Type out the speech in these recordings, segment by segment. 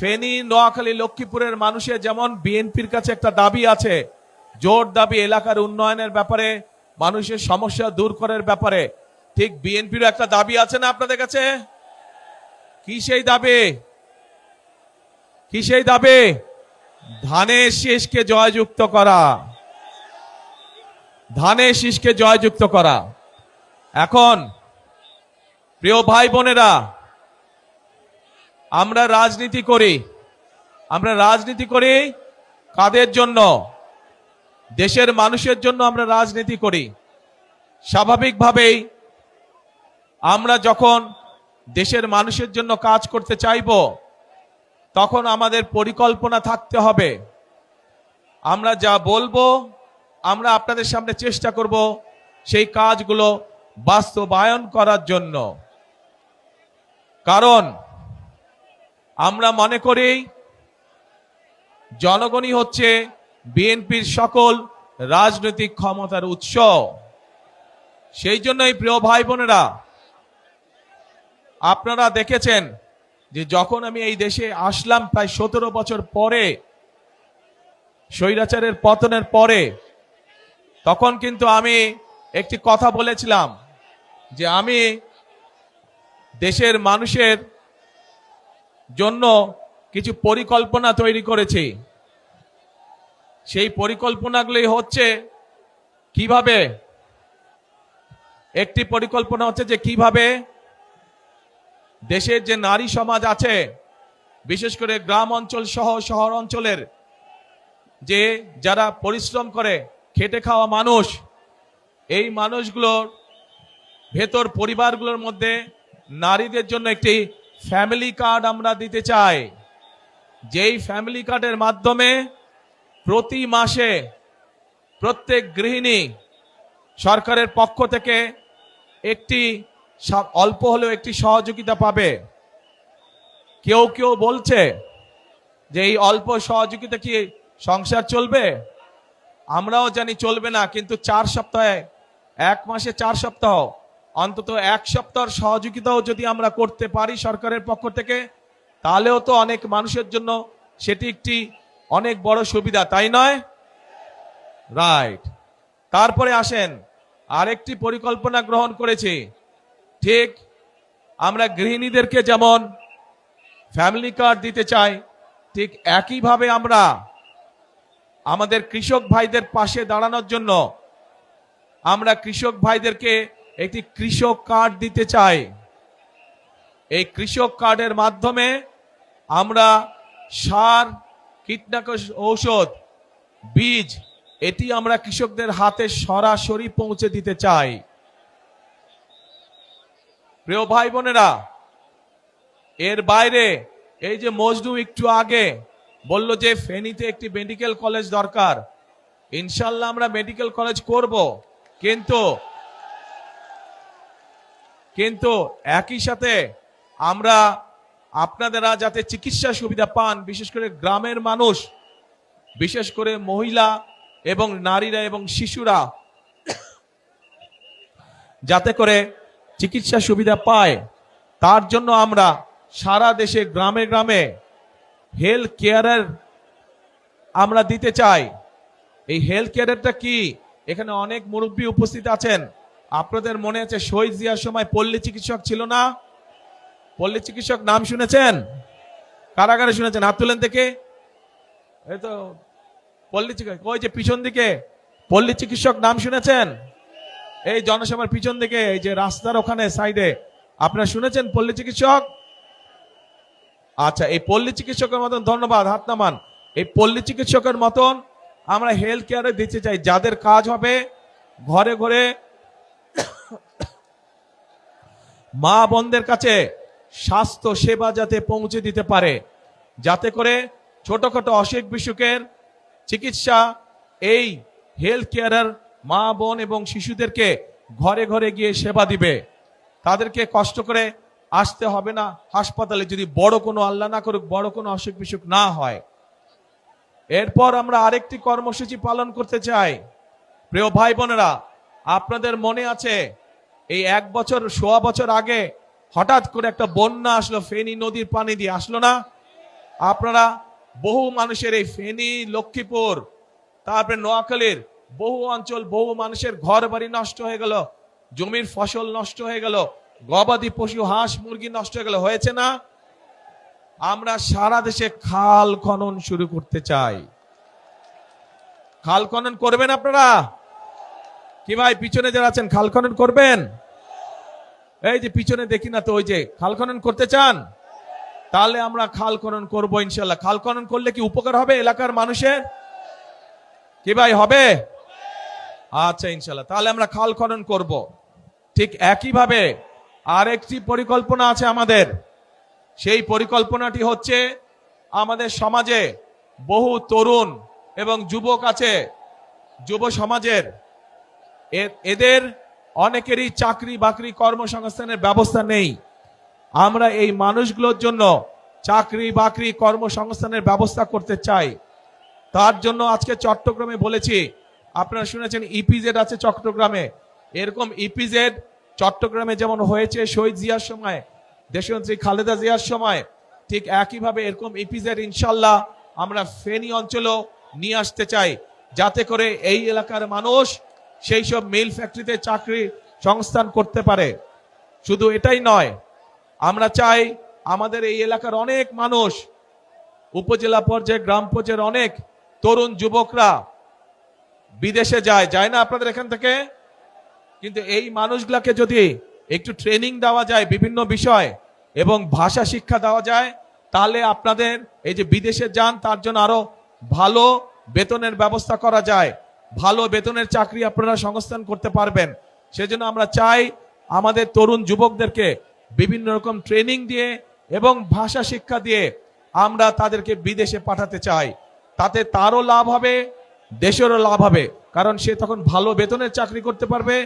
ফেনী, নোয়াখালী, লক্ষ্মীপুরের মানুষের যেমন বিএনপির কাছে একটা দাবি আছে, জোর দাবি এলাকার উন্নয়নের ব্যাপারে, মানুষের সমস্যা দূর করার ব্যাপারে, ঠিক বিএনপিরও একটা দাবি আছে না আপনাদের কাছে? কি সেই দাবি? কি সেই দাবি? ধানের শীষকে জয়যুক্ত করা। ধানের শীষকে জয়যুক্ত করা। এখন, প্রিয় ভাই বোনেরা আমরা রাজনীতি করি। আমরা রাজনীতি করি কাদের জন্য? দেশের মানুষের জন্য আমরা রাজনীতি করি। স্বাভাবিকভাবেই আমরা যখন দেশের মানুষের জন্য কাজ করতে চাইব, তখন আমাদের পরিকল্পনা থাকতে হবে। আমরা যা বলব, আমরা আপনাদের সামনে চেষ্টা করব সেই কাজগুলো বাস্তবায়ন করার জন্য। কারণ আমরা মনে করি জনগণই হচ্ছে বিএনপির সকল রাজনৈতিক ক্ষমতার উৎস। সেই জন্যই প্রিয় ভাই বোনেরা, আপনারা দেখেছেন যে যখন আমি এই দেশে আসলাম প্রায় সতেরো বছর পরে, স্বৈরাচারের পতনের পরে, তখন কিন্তু আমি একটি কথা বলেছিলাম যে আমি দেশের মানুষের জন্য কিছু পরিকল্পনা তৈরি করেছি। সেই পরিকল্পনাগুলি হচ্ছে কীভাবে একটি পরিকল্পনা হচ্ছে যে কীভাবে দেশের যে নারী সমাজ আছে, বিশেষ করে গ্রাম অঞ্চল সহ শহর অঞ্চলের যে যারা পরিশ্রম করে, খেটে খাওয়া মানুষ, এই মানুষগুলোর ভেতর পরিবারগুলোর মধ্যে নারীদের জন্য একটি ফ্যামিলি কার্ড আমরা দিতে চাই। যেই ফ্যামিলি কার্ডের মাধ্যমে প্রতি মাসে প্রত্যেক গৃহিণী সরকারের পক্ষ থেকে একটি অল্প হলেও একটি সহযোগিতা পাবে। কেউ কেউ বলছে যে এই অল্প সহযোগিতা কি সংসার চলবে? আমরাও জানি চলবে না, কিন্তু চার সপ্তাহে, এক মাসে চার সপ্তাহ অন্তত এক সপ্তাহের সহযোগিতাও যদি আমরা করতে পারি সরকারের পক্ষ থেকে, তাহলেও তো অনেক মানুষের জন্য সেটি একটি অনেক বড় সুবিধা, তাই নয়? রাইট তারপরে আসেন, আরেকটি পরিকল্পনা গ্রহণ করেছি। ঠিক, আমরা গৃহিণীদেরকে যেমন ফ্যামিলি কার্ড দিতে চাই, ঠিক একইভাবে আমরা আমাদের কৃষক ভাইদের পাশে দাঁড়ানোর জন্য আমরা কৃষক ভাইদেরকে একটি কৃষক কার্ড দিতে চাই। এই কৃষক কার্ডের মাধ্যমে আমরা সার, কীটনাশক ঔষধ, বীজ, এটি আমরা কৃষকদের হাতে সরাসরি পৌঁছে দিতে চাই। প্রিয় ভাই বোনেরা এর বাইরে এই যে মজনু একটু আগে বলল যে ফেনীতে একটি মেডিকেল কলেজ দরকার। ইনশাল্লাহ আমরা মেডিকেল কলেজ করব, কিন্তু কিন্তু একই সাথে আমরা আপনাদেরা যাতে চিকিৎসা সুবিধা পান, বিশেষ করে গ্রামের মানুষ, বিশেষ করে মহিলা এবং নারীরা এবং শিশুরা, যাতে করে চিকিৎসা সুবিধা পায়, তার জন্য আমরা সারা দেশে, গ্রামে গ্রামে হেলথ কেয়ারের আমরা দিতে চাই। এই হেলথ কেয়ারেরটা কি? এখানে অনেক মুরব্বী উপস্থিত আছেন। আপনাদের মনে আছে শহীদ জিয়ার সময় পল্লী চিকিৎসক ছিল না? পল্লী চিকিৎসক নাম শুনেছেন? কারাগারে শুনেছেন? হাত তুলেন থেকে এই তো, পল্লী চিকিৎসক, ওই যে পিছন দিকে, পল্লী চিকিৎসক নাম শুনেছেন? এই জনসভার পিছন দিকে, এই যে রাস্তার ওখানে, সাইডে। আপনারা শুনেছেন পল্লী চিকিৎসক? আচ্ছা এই পল্লী চিকিৎসকের মতন ধন্যবাদ, হাত নামান। এই পল্লী চিকিৎসকের মতন আমরা হেলথ কেয়ারে দিতে চাই। যাদের কাজ হবে, ঘরে ঘরে মা বোনদের কাছে স্বাস্থ্য সেবা যাতে পৌঁছে দিতে পারে, যাতে করে ছোটখাটো অসুখ বিসুখের চিকিৎসা এই হেলথ কেয়ারের মা বোন এবং শিশুদেরকে ঘরে ঘরে গিয়ে সেবা দিবে। তাদেরকে কষ্ট করে আসতে হবে না হাসপাতালে, যদি বড় কোনো আল্লাহ না করুক, বড় কোনো অসুখ বিসুখ না হয়। এরপর আমরা আরেকটি কর্মসূচি পালন করতে চাই। প্রিয় ভাই বোনেরা, আপনাদের মনে আছে এই এক বছর, সোয়া বছর আগে হঠাৎ করে একটা বন্যা আসলো, ফেনী নদীর পানি দিয়ে। আসলো না? আপনারা বহু মানুষের এই ফেনী, লক্ষ্মীপুর, তারপরে নোয়াখালীর বহু অঞ্চল, বহু মানুষের ঘর বাড়ি নষ্ট হয়ে গেল, জমির ফসল নষ্ট হয়ে গেল, গবাদি পশু, হাঁস, মুরগি নষ্ট হয়ে গেল। হয়েছে না? আমরা সারা দেশে খাল খনন শুরু করতে চাই। খাল খনন করবেন আপনারা? কি ভাই, পিছনে যারা আছেন, খাল খনন করবেন? এই যে পিছনে দেখি না তো, ওই যে খাল খনন করতে চান? তাহলে আমরা খাল খনন করব ইনশাল্লাহ খাল খনন করলে কি উপকার হবে এলাকার মানুষের? কি ভাই, হবে? আচ্ছা ইনশাল্লাহ তাহলে আমরা খাল খনন করব। ঠিক একইভাবে আরেকটি পরিকল্পনা আছে আমাদের। সেই পরিকল্পনাটি হচ্ছে আমাদের সমাজে বহু তরুণ এবং যুবক আছে, যুব সমাজের এদের অনেকেরই চাকরি বাকরি কর্মসংস্থানের ব্যবস্থা নেই। আমরা এই মানুষগুলোর জন্য চাকরি বাকরি কর্মসংস্থানের ব্যবস্থা করতে চাই। তার জন্য আজকে চট্টগ্রামে বলেছি, আপনারা শুনেছেন ইপিজেড আছে চট্টগ্রামে। এরকম ইপিজেড চট্টগ্রামে যেমন হয়েছে শহীদ জিয়ার সময় দেশমন্ত্রী খালেদা জিয়ার সময়, ঠিক একইভাবে এরকম ইপিজেড ইনশাল্লাহ আমরা ফেনী অঞ্চলেও নিয়ে আসতে চাই। যাতে করে এই এলাকার মানুষ সেই সব মিল ফ্যাক্টরিতে চাকরি সংস্থান করতে পারে। শুধু এটাই নয়, আমরা চাই আমাদের এই এলাকার অনেক মানুষ, উপজেলা পর্যায়ে, গ্রাম পর্যায়ের অনেক তরুণ যুবকরা বিদেশে যায়। যায় না আপনাদের এখান থেকে? কিন্তু এই মানুষগুলাকে যদি একটু ট্রেনিং দেওয়া যায় বিভিন্ন বিষয় এবং ভাষা শিক্ষা দেওয়া যায়, তাহলে আপনাদের এই যে বিদেশে যান, তার জন্য আরও ভালো বেতনের ব্যবস্থা করা যায়। ভালো বেতনের চাকরি আপনারা সংস্থান করতে পারবেন। সেজন্য আমরা চাই আমাদের তরুণ যুবকদেরকে বিভিন্ন রকম ট্রেনিং দিয়ে এবং ভাষা শিক্ষা দিয়ে আমরা তাদেরকে বিদেশে পাঠাতে চাই। তাতে তারও লাভ হবে, দেশেরও লাভ হবে। কারণ সে তখন ভালো বেতনের চাকরি করতে পারবে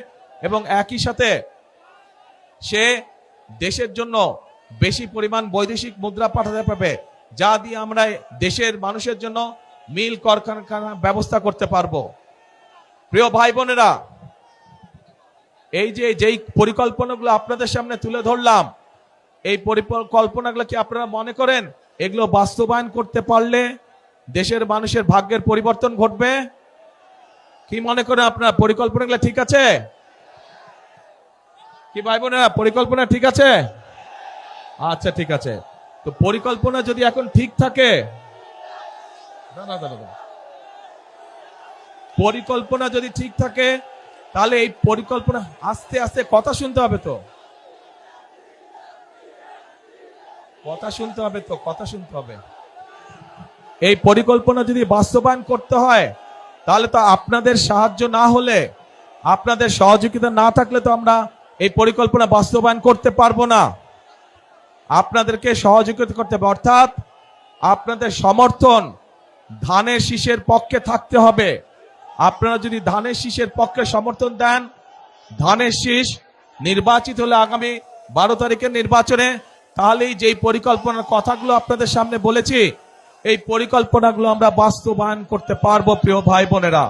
এবং একই সাথে সে দেশের জন্য বেশি পরিমাণ বৈদেশিক মুদ্রা পাঠাতে পারবে, যা দিয়ে আমরা দেশের মানুষের জন্য মিল কারখানা ব্যবস্থা করতে পারব। প্রিয় ভাই বোনেরা এই যে যেই পরিকল্পনাগুলো আপনাদের সামনে তুলে ধরলাম এই পরিকল্পনাগুলো কি আপনারা মনে করেন? এগুলো বাস্তবায়ন করতে পারলে দেশের মানুষের ভাগ্যের পরিবর্তন ঘটবে? কি মনে করেন আপনার? পরিকল্পনাগুলো ঠিক আছে? কি ভাই বোনেরা পরিকল্পনা ঠিক আছে? আচ্ছা ঠিক আছে। তো পরিকল্পনা যদি এখন ঠিক থাকে না, না, না। পরিকল্পনা যদি ঠিক থাকে, তাহলে এই পরিকল্পনা আস্তে আস্তে কথা শুনতে হবে তো। কথা শুনতে হবে তো, কথা শুনতে হবে। এই পরিকল্পনা যদি বাস্তবায়ন করতে হয়, তাহলে তো আপনাদের সাহায্য না হলে, আপনাদের সহযোগিতা না থাকলে তো আমরা এই পরিকল্পনা বাস্তবায়ন করতে পারব না। আপনাদেরকে সহযোগিতা করতে হবে, অর্থাৎ আপনাদের সমর্থন ধানের শীষের পক্ষে থাকতে হবে। আপনারা যদি ধানের শীষের পক্ষে সমর্থন দেন, ধানের শীষ নির্বাচিত হলে আগামী বারো তারিখের নির্বাচনে, তাহলেই যেই পরিকল্পনার কথাগুলো আপনাদের সামনে বলেছি, এই পরিকল্পনাগুলো আমরা বাস্তবায়ন করতে পারব, প্রিয় ভাই বোনেরা।